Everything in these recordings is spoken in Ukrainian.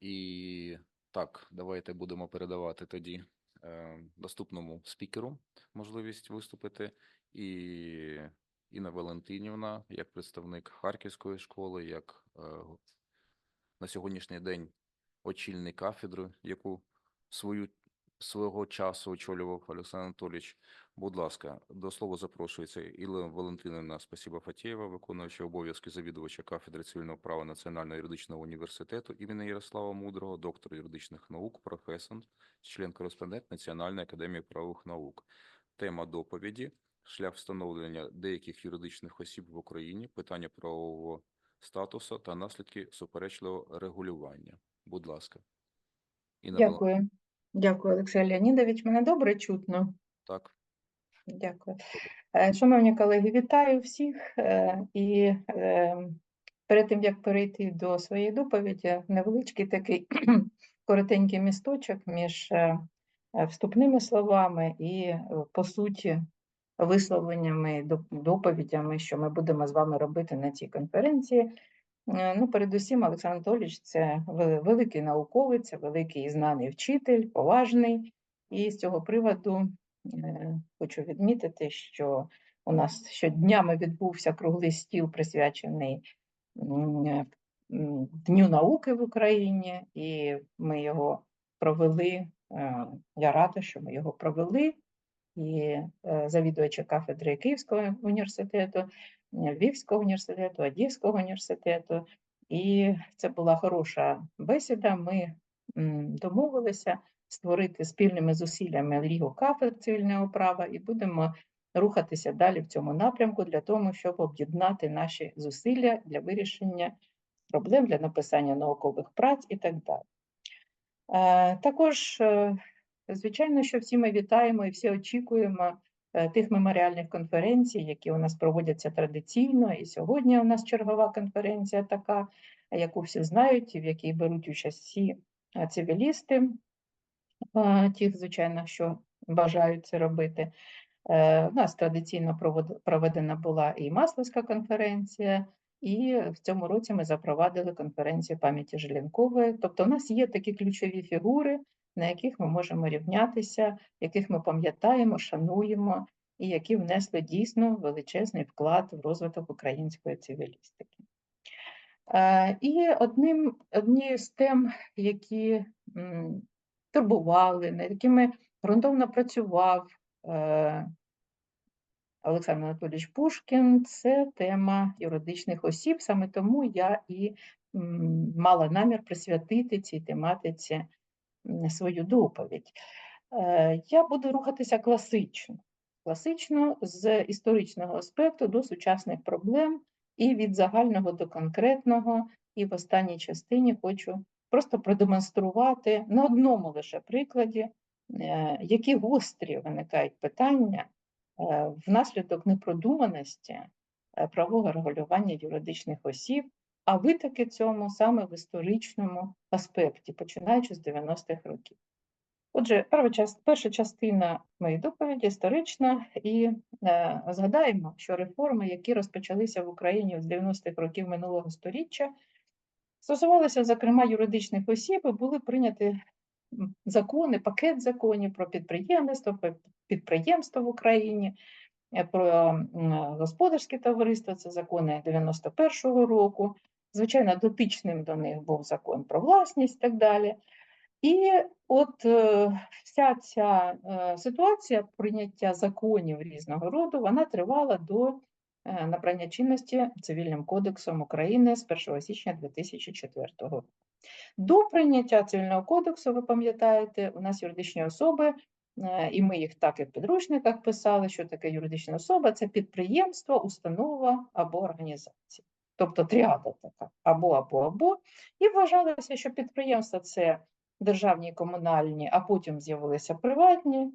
І так, давайте будемо передавати тоді е, наступному спікеру можливість виступити. І Інна Валентинівна, як представник Харківської школи, як е, на сьогоднішній день очільник кафедри, яку свою свого часу очолював Олександр Анатолійович. Будь ласка, до слова запрошується Ілла Валентинівна Спасіба Фатєєва, виконуюча обов'язки завідувача кафедри цивільного права Національного юридичного університету імені Ярослава Мудрого, доктор юридичних наук, професор, член-кореспондент Національної академії правових наук. Тема доповіді шлях встановлення деяких юридичних осіб в Україні, питання правового статусу та наслідки суперечливого регулювання. Будь ласка. Інна Дякую. Дякую, Олексій Леонідович. Мене добре чутно. Так. Дякую. Е, Шановні колеги, вітаю всіх. е, І е, перед тим, як перейти до своєї доповіді, невеличкий такий коротенький місточок між вступними словами і, по суті, висловленнями, доповідями, що ми будемо з вами робити на цій конференції. Е, Ну, передусім, Олександр Анатолійович це великий науковець, великий і знаний вчитель, поважний. І з цього приводу е, хочу відмітити, що у нас щоднями відбувся круглий стіл, присвячений е, Дню науки в Україні, і ми його провели. Я рада, що ми його провели. І завідувачі кафедри Київського університету, Львівського університету, Одеського університету. І це була хороша бесіда. Ми домовилися створити спільними зусиллями Лігу кафедр цивільного права і будемо рухатися далі в цьому напрямку для того, щоб об'єднати наші зусилля для вирішення проблем, для написання наукових праць і так далі. Е, Також, е, звичайно, що всі ми вітаємо і всі очікуємо е, тих меморіальних конференцій, які у нас проводяться традиційно. І сьогодні у нас чергова конференція така, яку всі знають, і в якій беруть участь всі е, цивілісти, е, ті, звичайно, що бажають це робити. Е, У нас традиційно проведена була і Масловська конференція, і в цьому році ми запровадили конференцію пам'яті Желянкової. Тобто, у нас є такі ключові фігури, на яких ми можемо рівнятися, яких ми пам'ятаємо, шануємо, і які внесли дійсно величезний вклад в розвиток української цивілістики. Е, І одним, однією з тем, які турбували, над якими ґрунтовно працював е, Олександр Анатолійович Пушкін, це тема юридичних осіб. Саме тому я і мала намір присвятити цій тематиці свою доповідь. Е, Я буду рухатися класично, класично з історичного аспекту до сучасних проблем і від загального до конкретного. І в останній частині хочу просто продемонструвати на одному лише прикладі, е, які гострі виникають питання е, внаслідок непродуманості правового регулювання юридичних осіб, а витоки цьому саме в історичному аспекті, починаючи з 90-х років. Отже, перша, час- перша частина моєї доповіді історична, і е, згадаємо, що реформи, які розпочалися в Україні з 90-х років минулого століття, стосувалися, зокрема, юридичних осіб, і були прийняті закони, пакет законів про підприємництво, підприємство в Україні, е, про м, господарське товариство, це закони 91-го року. Звичайно, дотичним до них був закон про власність і так далі. І от е, вся ця е, ситуація прийняття законів різного роду, вона тривала до е, набрання чинності Цивільним кодексом України з 1 січня 2004 року. До прийняття Цивільного кодексу, ви пам'ятаєте, у нас юридичні особи, і ми їх так і в підручниках писали, що таке юридична особа це підприємство, установа або організація. Тобто тріада така або, або, або. І вважалося, що підприємства це державні комунальні, а потім з'явилися приватні.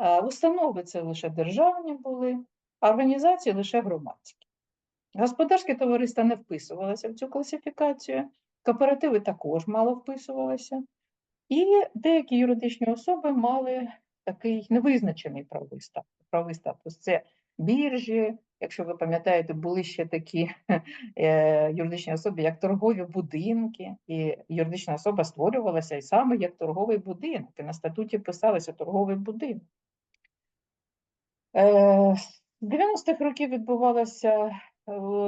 Е, Установи це лише державні були, а організації лише громадські. Господарське товариство не вписувалося в цю класифікацію, кооперативи також мало вписувалися, і деякі юридичні особи мали такий невизначений правовий статус. Правовий статус. Це біржі. Якщо ви пам'ятаєте, були ще такі е, юридичні особи, як торгові будинки, і юридична особа створювалася і саме як торговий будинок. І на статуті писалося торговий будинок. Е, З 90-х років відбувалося е,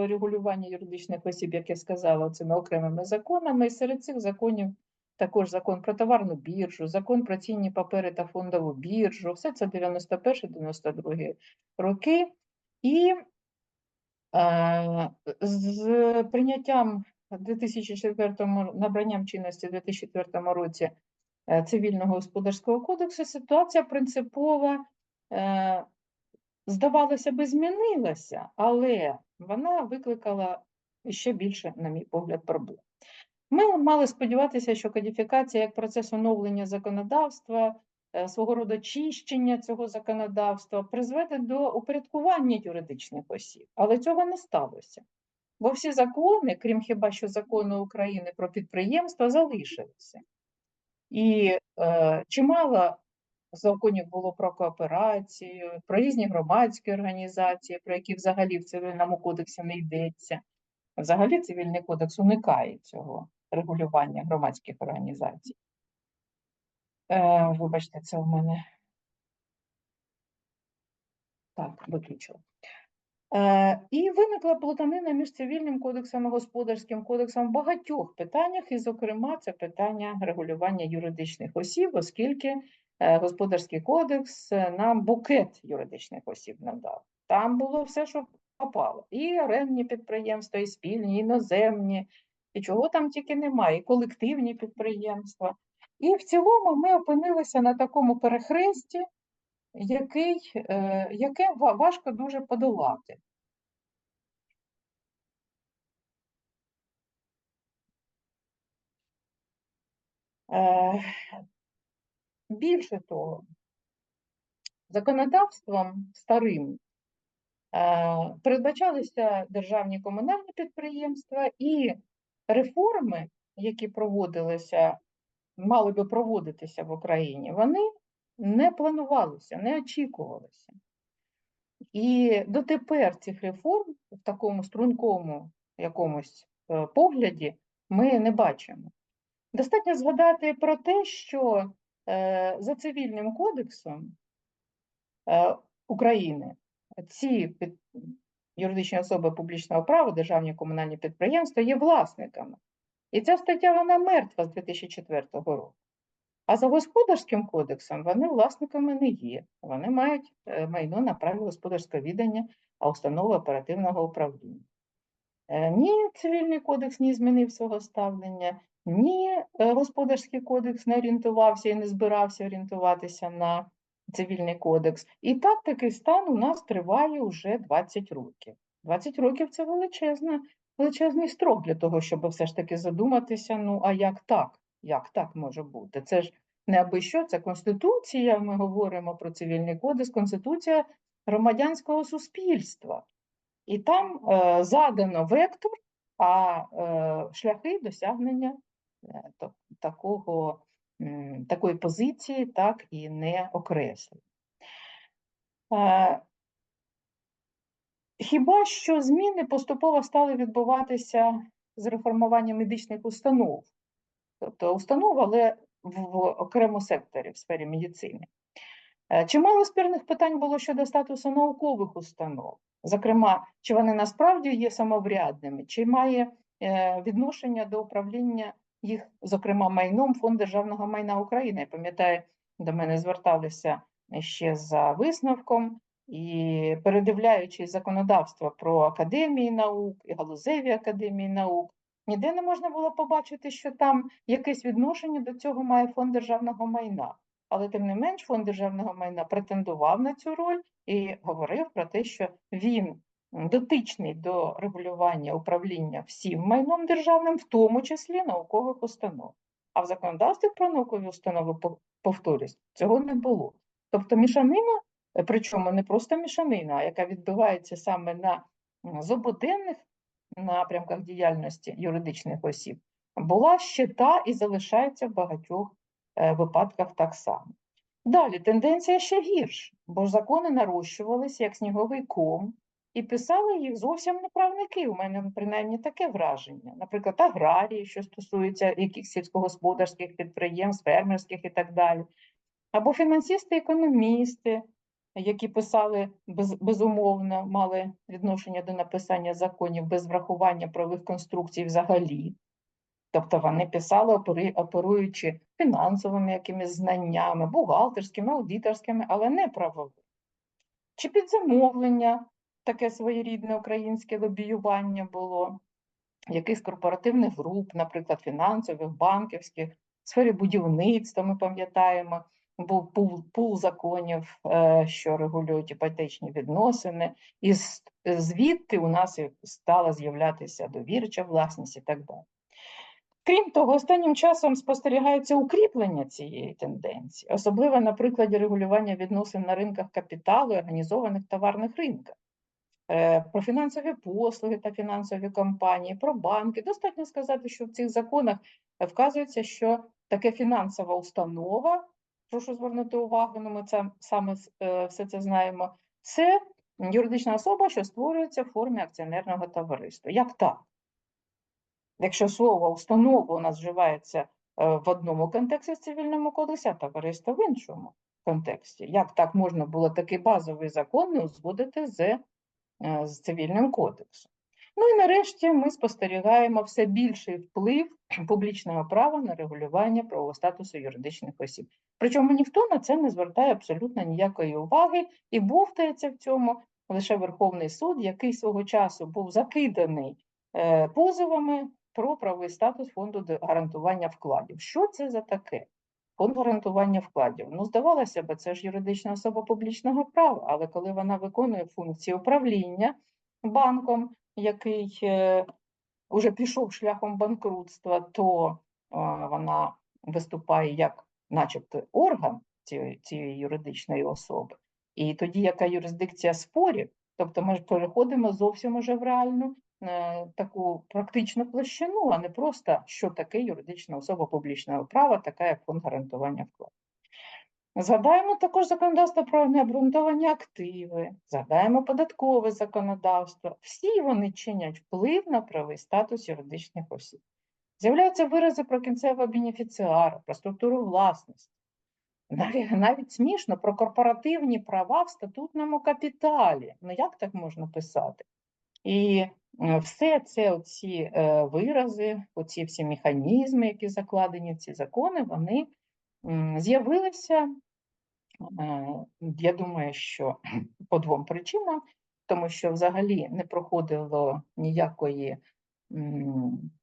регулювання юридичних осіб, як я сказала, цими окремими законами. І серед цих законів також закон про товарну біржу, закон про цінні папери та фондову біржу. Все це 91-92 роки. І е, з прийняттям 2004 набранням чинності у 2004 році е, цивільного господарського кодексу ситуація принципова, е, здавалося би, змінилася, але вона викликала ще більше, на мій погляд, проблем. Ми мали сподіватися, що кодифікація як процес оновлення законодавства, е, свого роду чищення цього законодавства призведе до упорядкування юридичних осіб, але цього не сталося. Бо всі закони, крім хіба що закону України про підприємства, залишилися. І е, чимало законів було про кооперацію, про різні громадські організації, про які взагалі в цивільному кодексі не йдеться. Взагалі цивільний кодекс уникає цього регулювання громадських організацій. Е, вибачте, це у мене. Так, виключила. Е, і виникла плутанина між цивільним кодексом і господарським кодексом в багатьох питаннях, і, зокрема, це питання регулювання юридичних осіб, оскільки е, господарський кодекс е, нам букет юридичних осіб надав. Там було все, що попало. І орендні підприємства, і спільні, і іноземні, і чого там тільки немає, і колективні підприємства. І в цілому ми опинилися на такому перехресті, який, е, яке важко дуже подолати. Е, Більше того, законодавством старим е, передбачалися державні комунальні підприємства і реформи, які проводилися, мали би проводитися в Україні, вони не планувалися, не очікувалися. І дотепер цих реформ в такому стрункому якомусь е, погляді ми не бачимо. Достатньо згадати про те, що е, за цивільним кодексом е, України ці юридичні особи публічного права, державні комунальні підприємства є власниками. І ця стаття вона мертва з 2004 року. А за господарським кодексом вони власниками не є. Вони мають е, майно на праві господарського відання, а установи оперативного управління. Е, Ні цивільний кодекс не змінив свого ставлення, ні е, господарський кодекс не орієнтувався і не збирався орієнтуватися на цивільний кодекс. І так такий стан у нас триває вже 20 років. 20 років це величезна, величезний строк для того, щоб все ж таки задуматися, ну а як так? Як так може бути? Це ж не аби що, це Конституція, ми говоримо про цивільний кодекс, Конституція громадянського суспільства. І там е, задано вектор, а е, шляхи досягнення е, та- такого, такої позиції так і не окреслені. Е, Хіба що зміни поступово стали відбуватися з реформуванням медичних установ, тобто установ, але в в окремому секторі в сфері медицини. Е, Чимало спірних питань було щодо статусу наукових установ, зокрема, чи вони насправді є самоврядними, чи має е, відношення до управління їх, зокрема, майном Фонд державного майна України. Я пам'ятаю, до мене зверталися ще за висновком і передивляючись законодавство про академії наук і галузеві академії наук, ніде не можна було побачити, що там якесь відношення до цього має фонд державного майна. Але тим не менш, фонд державного майна претендував на цю роль і говорив про те, що він дотичний до регулювання управління всім майном державним, в тому числі наукових установ. А в законодавстві про наукові установи, повторюсь, цього не було. Тобто мішанина, е, причому не просто мішанина, а яка відбувається саме на зободенних напрямках діяльності юридичних осіб, була ще та і залишається в багатьох е, випадках так само. Далі тенденція ще гірша, бо закони нарощувалися як сніговий ком, і писали їх зовсім не правники. У мене принаймні таке враження. Наприклад, аграрії, що стосується якихось сільськогосподарських підприємств, фермерських і так далі. Або фінансисти-економісти, які писали без, безумовно, мали відношення до написання законів без врахування правових конструкцій взагалі. Тобто вони писали, оперуючи фінансовими якимись знаннями, бухгалтерськими, аудиторськими, але не правовими. Чи під замовлення таке своєрідне українське лобіювання було, якихось корпоративних груп, наприклад, фінансових, банківських, в сфері будівництва, ми пам'ятаємо, був пул, пул законів, е, що регулюють іпотечні відносини, і звідти у нас стала з'являтися довірча власність і так далі. Крім того, останнім часом спостерігається укріплення цієї тенденції, особливо на прикладі регулювання відносин на ринках капіталу і організованих товарних ринках. Е, Про фінансові послуги та фінансові компанії, про банки. Достатньо сказати, що в цих законах е, вказується, що таке фінансова установа, прошу звернути увагу, ну ми це саме е, все це знаємо. Це юридична особа, що створюється в формі акціонерного товариства. Як так? Якщо слово установа у нас вживається в одному контексті з цивільному кодексі, а товариство в іншому контексті. Як так можна було такий базовий закон не узгодити з, з цивільним кодексом? Ну і нарешті ми спостерігаємо все більший вплив публічного права на регулювання правового статусу юридичних осіб. Причому ніхто на це не звертає абсолютно ніякої уваги і бовтається в цьому лише Верховний суд, який свого часу був закиданий е, позовами про правовий статус фонду гарантування вкладів. Що це за таке? Фонд гарантування вкладів. Ну, здавалося б, це ж юридична особа публічного права, але коли вона виконує функції управління банком, який е, уже пішов шляхом банкрутства, то вона виступає як, начебто, орган цієї, цієї юридичної особи. І тоді яка юрисдикція спорів? Тобто ми переходимо зовсім уже в реальну таку практичну площину, а не просто що таке юридична особа публічного права, така як фонд гарантування вкладу. Згадаємо також законодавство про необґрунтовані активи, згадаємо податкове законодавство. Всі вони чинять вплив на правий статус юридичних осіб. З'являються вирази про кінцевого бенефіціара, про структуру власності. Навіть, навіть смішно про корпоративні права в статутному капіталі. Ну як так можна писати? І все це, оці е, вирази, оці всі механізми, які закладені в ці закони, вони з'явилися, е, я думаю, що по двом причинам, тому що взагалі не проходило ніякої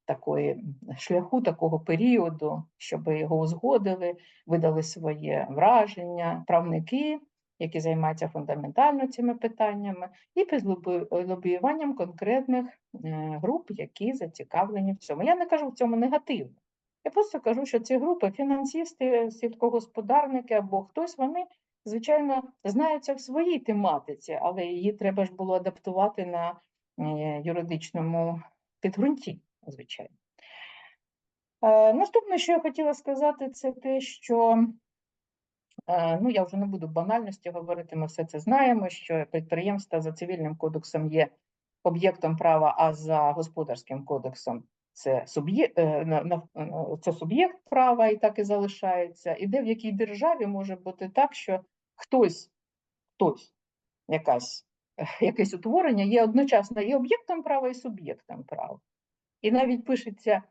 такої шляху, такого періоду, щоб його узгодили, видали своє враження, правники, які займаються фундаментально цими питаннями, і під лобіюванням конкретних е, груп, які зацікавлені в цьому. Я не кажу в цьому негативно. Я просто кажу, що ці групи, фінансисти, сільськогосподарники або хтось, вони, звичайно, знаються в своїй тематиці, але її треба ж було адаптувати на е, юридичному підґрунті, звичайно. Е, Наступне, що я хотіла сказати, це те, що Ну, я вже не буду банальності говорити, ми все це знаємо, що підприємства за цивільним кодексом є об'єктом права, а за господарським кодексом це суб'єкт, це суб'єкт права і так і залишається. І де в якій державі може бути так, що хтось, хтось, якась, якесь утворення є одночасно і об'єктом права, і суб'єктом права. І навіть пишеться,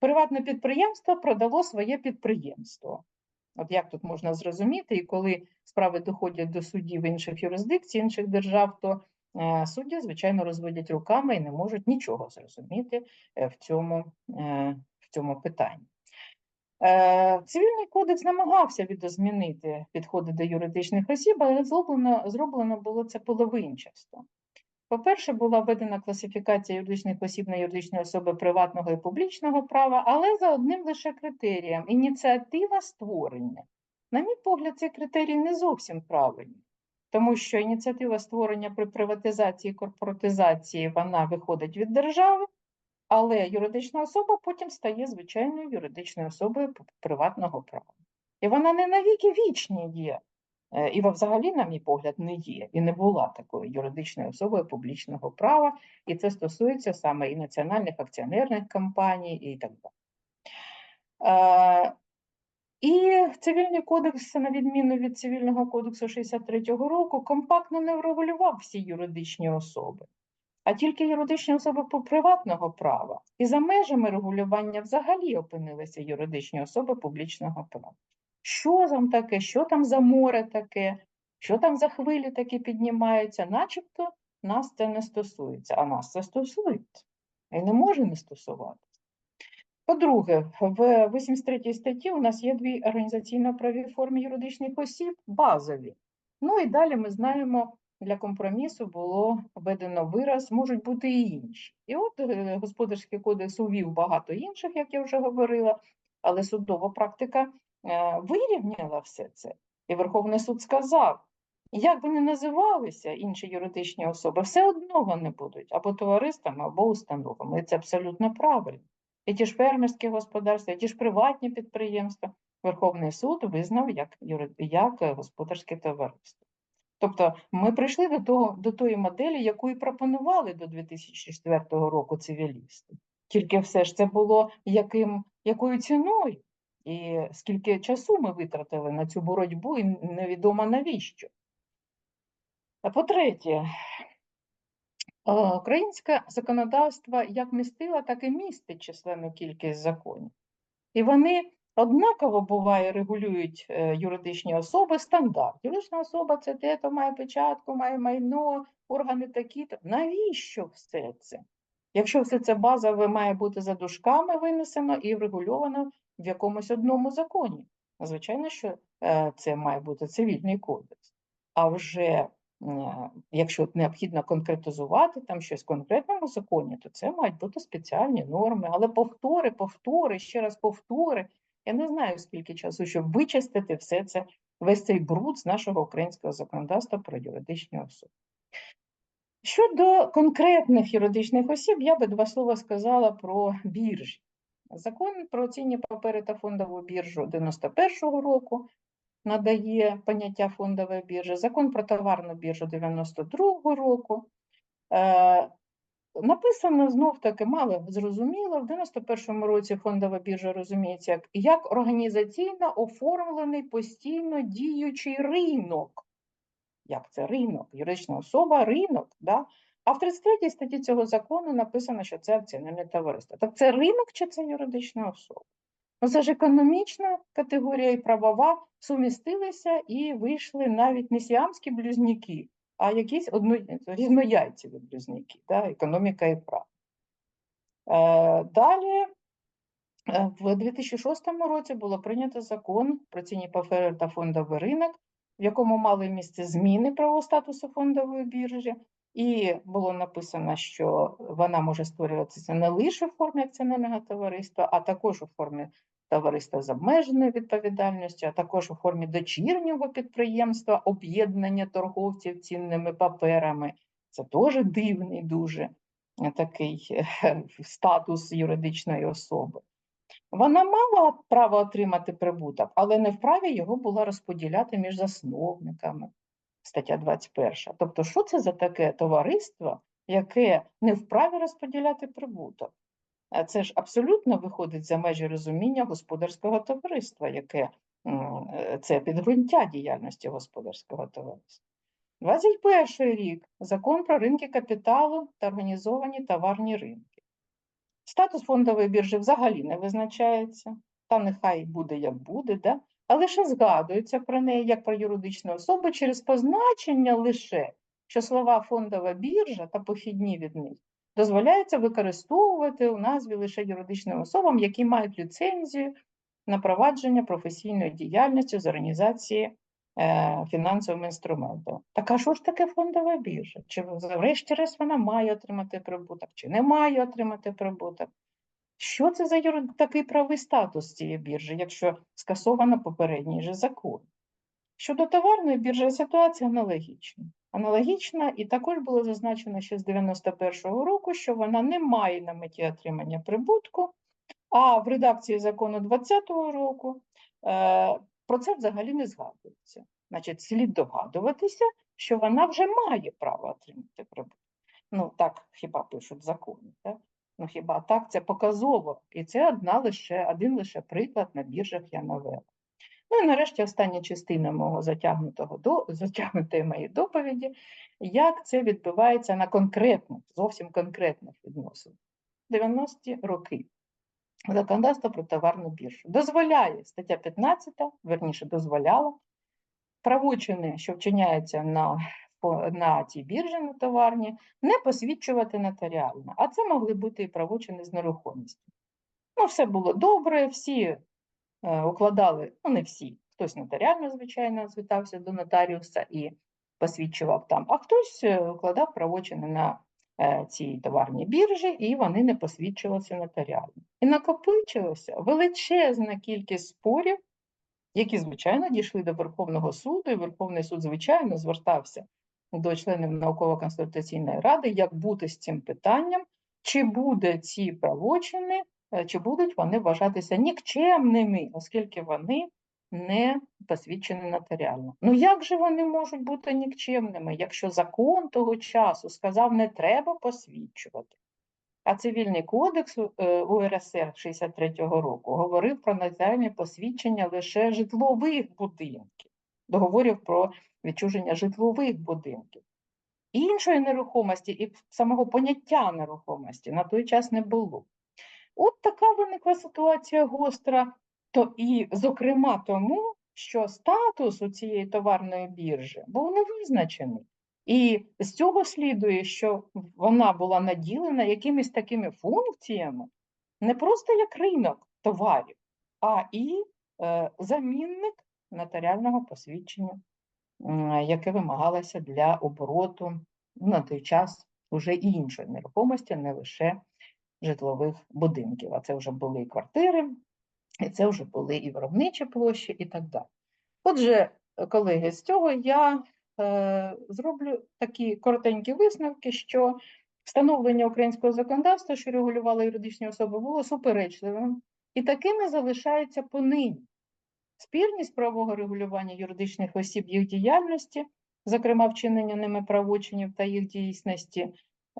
приватне підприємство продало своє підприємство. От як тут можна зрозуміти, і коли справи доходять до судів інших юрисдикцій, інших держав, то е, судді, звичайно, розводять руками і не можуть нічого зрозуміти е, в цьому, е, в цьому питанні. Цивільний кодекс намагався відозмінити підходи до юридичних осіб, але зроблено, зроблено було це половинчасто. По-перше, була введена класифікація юридичних осіб на юридичні особи приватного і публічного права, але за одним лише критерієм ініціатива створення. На мій погляд, цей критерій не зовсім правильний, тому що ініціатива створення при приватизації і корпоратизації вона виходить від держави, але юридична особа потім стає звичайною юридичною особою приватного права. І вона не навіки вічні є. Е, І взагалі, на мій погляд, не є і не була такою юридичною особою публічного права, і це стосується саме і національних акціонерних компаній, і так далі. Е, І цивільний кодекс, на відміну від цивільного кодексу 63-го року, компактно не врегулював всі юридичні особи, а тільки юридичні особи по приватного права. І за межами регулювання взагалі опинилися юридичні особи публічного права. Що там таке, що там за море таке, що там за хвилі такі піднімаються, начебто нас це не стосується, а нас це стосується. І не може не стосуватися. По-друге, в 83 статті у нас є дві організаційно-праві форми юридичних осіб, базові. Ну і далі ми знаємо, для компромісу було введено вираз, можуть бути і інші. І от е, Господарський кодекс увів багато інших, як я вже говорила, але судова практика вирівняла все це. І Верховний суд сказав, як би не називалися інші юридичні особи, все одно вони будуть або товариствами, або установами. І це абсолютно правильно. І ті ж фермерські господарства, і ті ж приватні підприємства Верховний суд визнав як, юри- як е, господарське товариство. Тобто ми прийшли до, того, до тої моделі, яку і пропонували до 2004 року цивілісти. Тільки все ж це було яким, якою ціною, і скільки часу ми витратили на цю боротьбу, і невідомо навіщо. А по-третє, е, українське законодавство як містило, так і містить численну кількість законів. І вони однаково буває регулюють е, юридичні особи стандарт. Юридична особа це те, то має печатку, має майно, органи такі-то. Навіщо все це? Якщо все це базове має бути за дужками винесено і врегульовано в якомусь одному законі. Звичайно, що е, це має бути цивільний кодекс. А вже е, якщо необхідно конкретизувати там щось в конкретному законі, то це мають бути спеціальні норми. Але повтори, повтори, ще раз повтори. Я не знаю, скільки часу, щоб вичистити все це, весь цей бруд з нашого українського законодавства про юридичні особи. Щодо конкретних юридичних осіб, я би два слова сказала про біржі. Закон про цінні папери та фондову біржу 91-го року надає поняття фондова біржа, закон про товарну біржу 92-го року. Е, Написано знов таки мало зрозуміло. В 91-му році фондова біржа розуміється як, як організаційно оформлений постійно діючий ринок. Як це ринок? Юридична особа, ринок. Да? А в 33 статті цього закону написано, що це акціонерне товариство. Так це ринок чи це юридична особа? Ну, це ж економічна категорія і правова сумістилися і вийшли навіть не сіамські близнюки, а якісь одно... різнояйцеві близнюки, да? економіка і право. Е, далі, е, в 2006 році було прийнято закон про цінні папери та фондовий ринок, в якому мали місце зміни правового статусу фондової біржі, і було написано, що вона може створюватися не лише в формі акціонерного товариства, а також у формі товариства з обмеженою відповідальністю, а також у формі дочірнього підприємства, об'єднання торговців цінними паперами. Це теж дивний дуже е, такий е, статус юридичної особи. Вона мала право отримати прибуток, але не вправі його була розподіляти між засновниками. Стаття 21. Тобто, що це за таке товариство, яке не вправі розподіляти прибуток? Це ж абсолютно виходить за межі розуміння господарського товариства, яке це підґрунтя діяльності господарського товариства. 21 рік закон про ринки капіталу та організовані товарні ринки. Статус фондової біржі взагалі не визначається, та нехай буде як буде, да? А лише згадується про неї як про юридичну особу через позначення лише, що слова фондова біржа та похідні від них дозволяється використовувати у назві лише юридичним особам, які мають ліцензію на провадження професійної діяльності з організації е, фінансовим інструментом. Так а що ж таке фондова біржа? Чи врешті-решт вона має отримати прибуток, чи не має отримати прибуток? Що це за юри- такий правий статус цієї біржі, якщо скасовано попередній же закон? Щодо товарної біржі ситуація аналогічна. Аналогічна, і також було зазначено ще з 91-го року, що вона не має на меті отримання прибутку, а в редакції закону 2020 року е, про це взагалі не згадується. Значить, слід догадуватися, що вона вже має право отримати прибуток. Ну, так хіба пишуть закони, так? Ну хіба так це показово? І це одна лише, один лише приклад на біржах я навела. Ну і нарешті остання частина мого затягнутого до затягнутої моєї доповіді, як це відбувається на конкретних, зовсім конкретних відносинах. 90-ті роки. Законодавство про товарну біржу дозволяє стаття 15, верніше дозволяла правочини, що вчиняються на, на цій біржі на товарні, не посвідчувати нотаріально. А це могли бути і правочини з нерухомістю. Ну, все було добре, всі е, укладали, ну не всі, хтось нотаріально, звичайно, звітався до нотаріуса і посвідчував там, а хтось е, укладав правочини на е, цій товарній біржі, і вони не посвідчувалися нотаріально. І накопичилася величезна кількість спорів, які, звичайно, дійшли до Верховного суду, і Верховний суд, звичайно, звертався до членів науково-консультаційної ради, як бути з цим питанням, чи буде ці правочини, е, чи будуть вони вважатися нікчемними, оскільки вони не посвідчені нотаріально. Ну як же вони можуть бути нікчемними, якщо закон того часу сказав, не треба посвідчувати? А цивільний кодекс е, УРСР 63-го року говорив про нотаріальне посвідчення лише житлових будинків, договорів про відчуження житлових будинків. Іншої нерухомості і самого поняття нерухомості на той час не було. От така виникла ситуація гостра, то і, зокрема, тому, що статус у цієї товарної біржі був невизначений. І з цього слідує, що вона була наділена якимись такими функціями, не просто як ринок товарів, а і е, замінник нотаріального посвідчення, яке вимагалося для обороту на той час вже і іншої нерухомості, не лише житлових будинків. А це вже були і квартири, і це вже були і виробничі площі, і так далі. Отже, колеги, з цього я е, зроблю такі коротенькі висновки, що встановлення українського законодавства, що регулювало юридичні особи, було суперечливим і таким і залишається понині. Спірність правового регулювання юридичних осіб їх діяльності, зокрема вчинення ними правочинів та їх дійсності,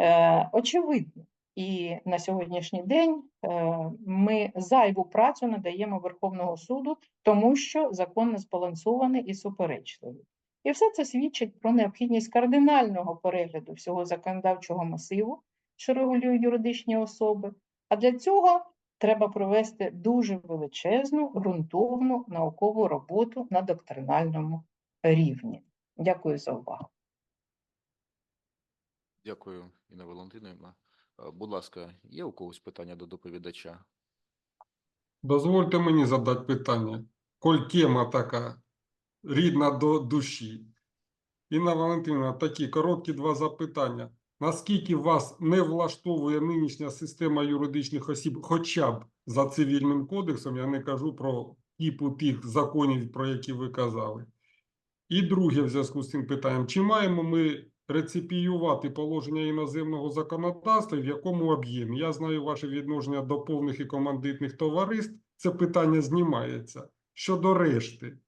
е, очевидна. І на сьогоднішній день е, ми зайву працю надаємо Верховного суду, тому що закон не збалансований і суперечливий. І все це свідчить про необхідність кардинального перегляду всього законодавчого масиву, що регулює юридичні особи. А для цього треба провести дуже величезну, ґрунтовну наукову роботу на доктринальному рівні. Дякую за увагу. Дякую, Інна Валентинівна. Е, Будь ласка, є у когось питання до доповідача? Дозвольте мені задати питання. Коль тема така рідна до душі. Інна Валентинівна, такі короткі два запитання. Наскільки вас не влаштовує нинішня система юридичних осіб, хоча б за цивільним кодексом, я не кажу про типу тих законів, про які ви казали. І друге, в зв'язку з цим питанням, чи маємо ми реципіювати положення іноземного законодавства, в якому об'ємі? Я знаю ваше відношення до повних і командитних товариств, це питання знімається. Щодо решти,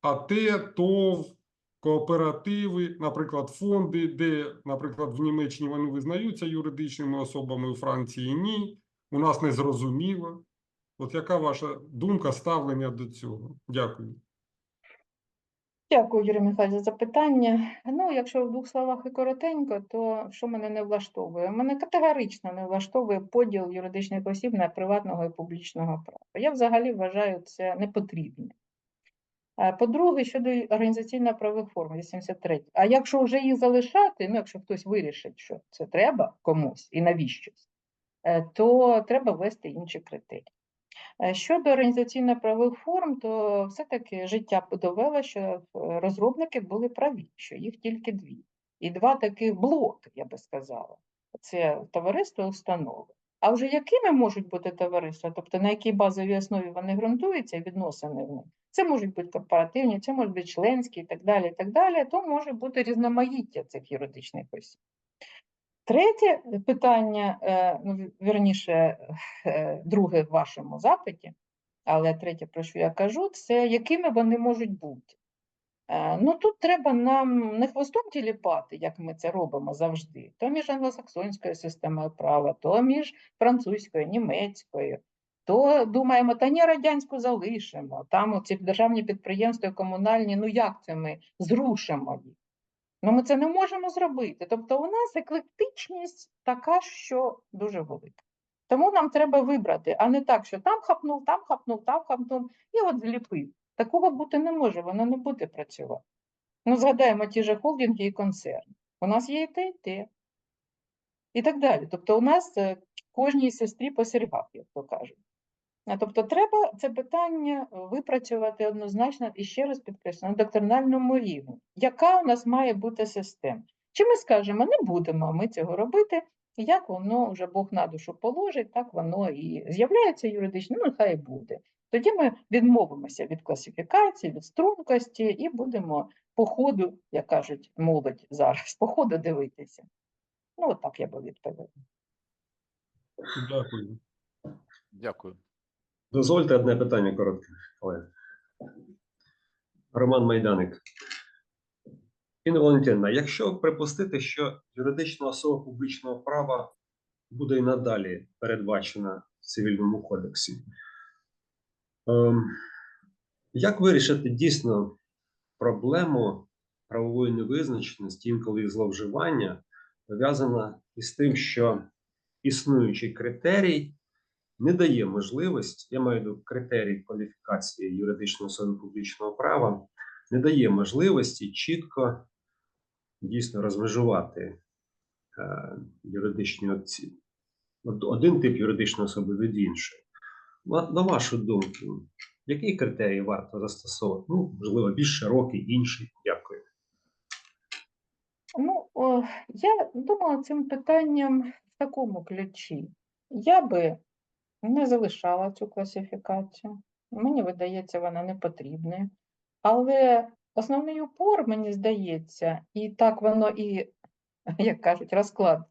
АТ, ТОВ, кооперативи, наприклад, фонди, де, наприклад, в Німеччині вони визнаються юридичними особами, у Франції ні. У нас не зрозуміло. От яка ваша думка, ставлення до цього? Дякую. Дякую, Юрій Михайлович, за запитання. Ну, якщо в двох словах і коротенько, то що мене не влаштовує? Мене категорично не влаштовує поділ юридичних осіб на приватного і публічного права. Я взагалі вважаю це непотрібним. По-друге, щодо організаційно-правових форм 83. А якщо вже їх залишати, ну якщо хтось вирішить, що це треба комусь і навіщось, е, то треба ввести інші критерії. Е, Щодо організаційно-правових форм, то все-таки життя довело, що е, розробники були праві, що їх тільки дві. І два таких блоки, я би сказала. Це товариство і установи. А вже якими можуть бути товариства, тобто на якій базовій основі вони ґрунтуються, відносини в них, це можуть бути корпоративні, це можуть бути членські і так далі, і так далі, то може бути різноманіття цих юридичних осіб. Третє питання, е, ну, вірніше, е, друге в вашому запиті, Але третє, про що я кажу, це якими вони можуть бути. Е, Ну, тут треба нам не хвостом тіліпати, як ми це робимо завжди, то між англосаксонською системою права, то між французькою, німецькою, то думаємо, та ні, радянську залишимо, там ці державні підприємства комунальні, ну як це ми зрушимо їх? Ну, ми це не можемо зробити. Тобто у нас еклектичність така, що дуже велика. Тому нам треба вибрати, а не так, що там хапнув, там хапнув, там хапнув, і от зліпив. Такого бути не може, воно не буде працювати. Ну, згадаємо ті же холдинги і концерни. У нас є і те, і те. І так далі. Тобто, у нас е, кожній сестрі по сергах, як то кажуть. Тобто, треба це питання випрацювати однозначно і ще раз підкреслю, на доктринальному рівні. Яка у нас має бути система? Чи ми скажемо, не будемо ми цього робити, як воно вже Бог на душу положить, так воно і з'являється юридично, ну хай буде. Тоді ми відмовимося від класифікації, від стрункості і будемо по ходу, як кажуть молодь зараз, по ходу дивитися. Ну, от так я би відповіла. Дякую. Дякую. Дозвольте одне питання коротке, Олег. Роман Майданик. Інна Валентинівна, якщо припустити, що юридична особа публічного права буде і надалі передбачена в цивільному кодексі, ем, як вирішити дійсно проблему правової невизначеності, інколи зловживання, пов'язана із тим, що існуючий критерій не дає можливість, я маю виду критерій кваліфікації юридичної особи публічного права, не дає можливості чітко дійсно розмежувати е, юридичні оці- один тип юридичної особи від іншої. На, на вашу думку, який критерій варто застосовувати? Ну, можливо, більш широкий, інший. Дякую. Ну, о, я думала цим питанням в такому ключі. Я би не залишала цю класифікацію. Мені видається, вона не потрібна. Але основний упор, мені здається, і так воно і, як кажуть, розклад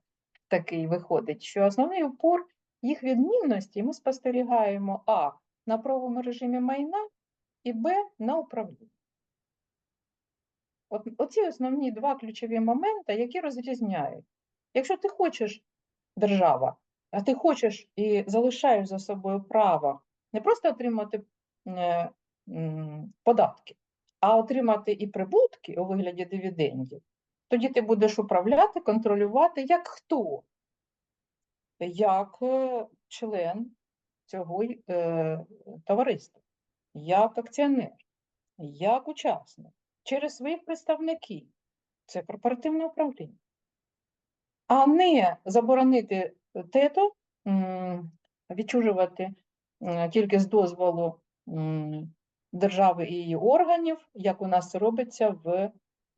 такий виходить, що основний упор їх відмінності ми спостерігаємо А на правовому режимі майна і Б на управлінні. От, оці основні два ключові моменти, які розрізняють. Якщо ти хочеш держава, а ти хочеш і залишаєш за собою право не просто отримати е, податки, а отримати і прибутки у вигляді дивідендів, тоді ти будеш управляти, контролювати як хто? Як е, член цього е, товариства, як акціонер, як учасник, через своїх представників. Це корпоративне управління. А не заборонити тето, відчужувати тільки з дозволу держави і її органів, як у нас робиться в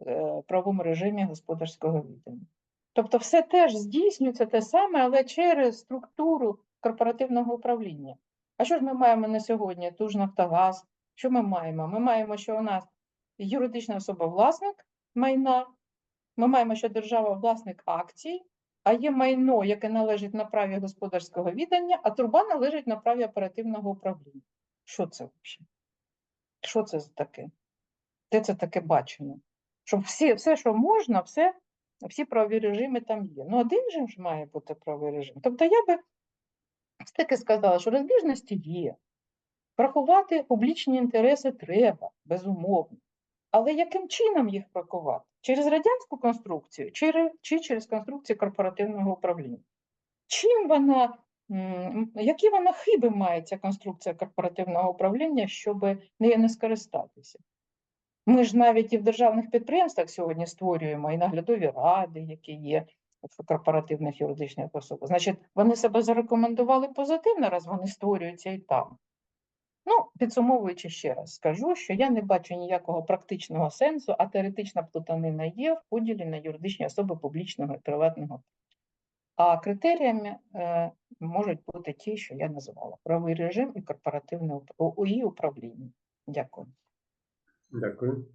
е, правовому режимі господарського відання. Тобто все теж здійснюється те саме, але через структуру корпоративного управління. А що ж ми маємо на сьогодні? Ту ж Нафтогаз. Що ми маємо? Ми маємо, що у нас юридична особа власник майна, ми маємо, що держава власник акцій, а є майно, яке належить на праві господарського віддання, а труба належить на праві оперативного управління. Що це взагалі? Що це за таке? Де це таке бачено? Щоб всі, все, що можна, все, всі правові режими там є. Ну, один же ж має бути правовий режим. Тобто я би таки сказала, що розбіжності є. Врахувати публічні інтереси треба, безумовно. Але яким чином їх врахувати? Через радянську конструкцію чи, через конструкцію корпоративного управління? Чим вона, які вона хиби має ця конструкція корпоративного управління, щоб нею не скористатися? Ми ж навіть і в державних підприємствах сьогодні створюємо і наглядові ради, які є в корпоративних юридичних осіб. Значить, вони себе зарекомендували позитивно, раз вони створюються і там. Ну, підсумовуючи ще раз, скажу, що я не бачу ніякого практичного сенсу, а теоретична плутанина є в поділі на юридичні особи публічного і приватного. А критеріями е, можуть бути ті, що я називала: правовий режим і корпоративне і управління. Дякую. Дякую.